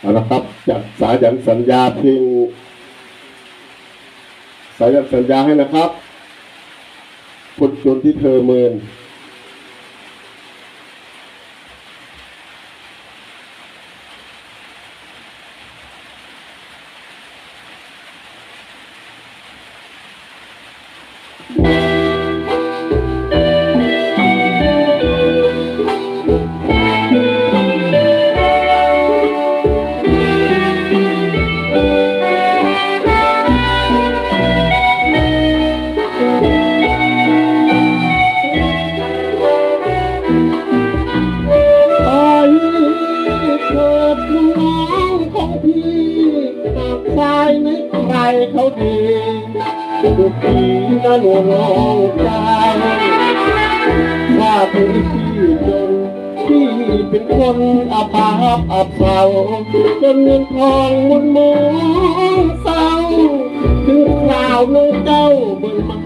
เอาละครับจัดสายันสัญญาเพลงสายันสัญญาให้นะครับพุดจนที่เธอเมินไเกิดน้องของพี่ชายในใครเขาดีทุกทีนะหนูน้องใจว่าถึงพี่จนพี่เป็นคนอาภัพอับเศร้าจนเงินทองมุนมุนเศร้าถึงคราวน้องเจ้าเบิ่งมา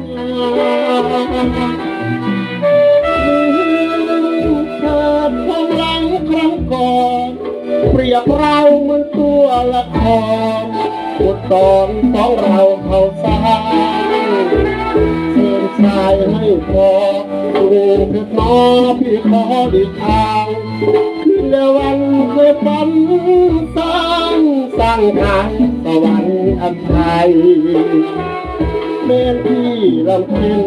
รียบเราเหมือนตัวละครบทตอนของเราเขาสร้างเชิญชายให้พอดูเถิดน้อพี่ขอดีทางคืนและวันเคยฝันสร้างสร้างทางสวรรค์อันไทยเมนที่ลำพ็ญ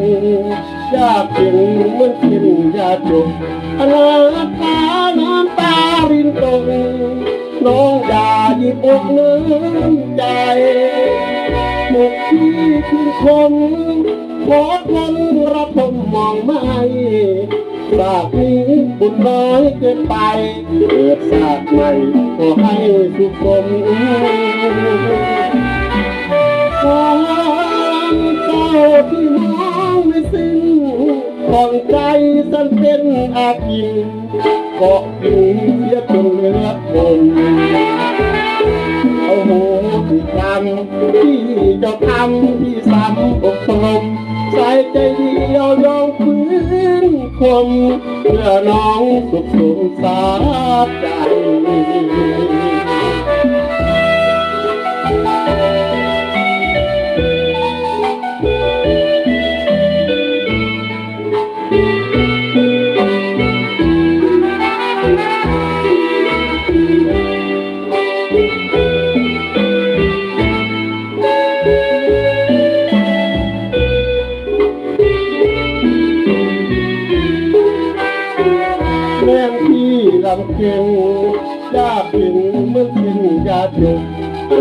ยากเพ็นเหมือนเพ็นยาจกอนาตาน้ำตารินตรง น้องอย่าหยิบอกเนื้อใจหมกที่คือคมขอทนรับผมมองไม่สากนี้บุญน้อยเกินไปเกิดสากใหม่ขอให้สุขสมความเศร้าที่มองไม่สิ้นของใจสันเป็นอากิน กาะกินเสียจนเลือดคนเอาหที่กรรมที่จะทำที่ซ้ำอกลมใส่ใจเดียวยอมฟื้นคมเพื่อน้องสุขสมสาใจ ที่ลำเค็งยากเห็นเมื่อสิ้นยาจก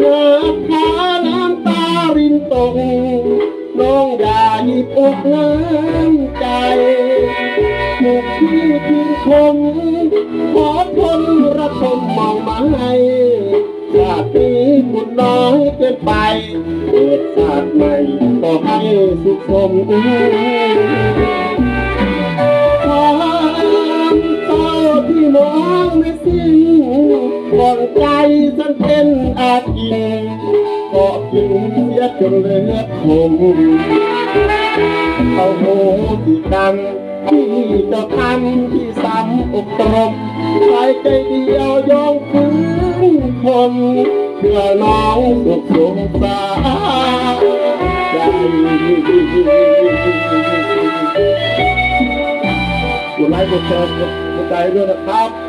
น้ำขาน้ำตารินตกน้องอย่าหยิบอกน้ำใจหมกที่ทิ้งคมขอทนระทมมองมาให้ชาตินี้บุญน้อยเกินไปเกิดชาติใหม่ขอให้สุขสมควา ก่อนใจฉันเป็นอากินก็กินเสียจนเลือดคมเอาโหที่กรรมที่จะทำที่ซ้ำอกตรมใครใจเดียวยอมฟื้นคนเพื่อน้องสุขสงสารใจกดไลค์กดแชร์กดกดใจด้วยนะครับ